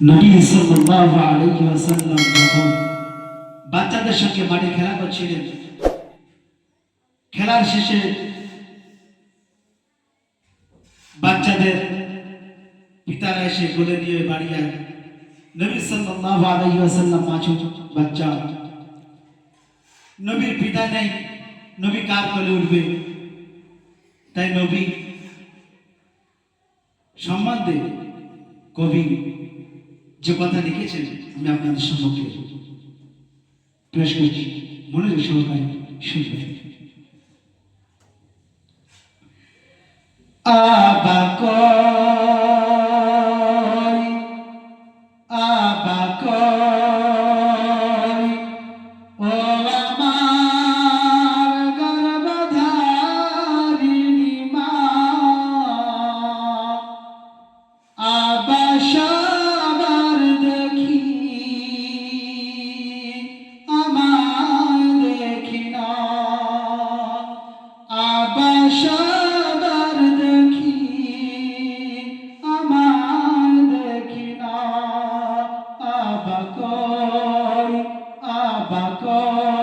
নবী সাল্লাল্লাহু আলাইহি ওয়াসাল্লাম যখন বাচ্চাদের সঙ্গে মাঠে খেলা করছিলেন, খেলার শেষে বাচ্চাদের পিতারা এসে কোলে নিয়ে বাড়ি যায়। নবী সাল্লাল্লাহু আলাইহি ওয়াসাল্লাম মাছু বাচ্চা, নবীর পিতা নেই, নবী কার কোলে উঠবে? তাই নবী সম্মান সম্বন্ধে কবি যে কথা লিখেছেন আমি আপনাদের সম্মুখে পেশ করছি। মনোযোগ সহকারে শুনবেন। আবাকয় আবাকয়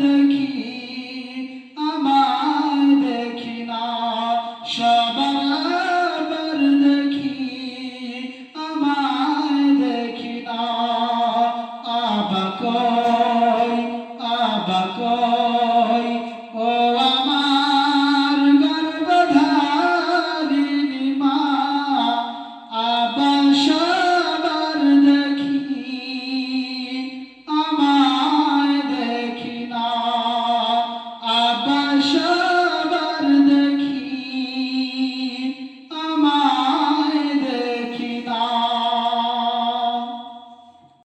দেখি আমার দেখি না। সবার দেখি আমার দেখি না। আবাকয় আবাকয়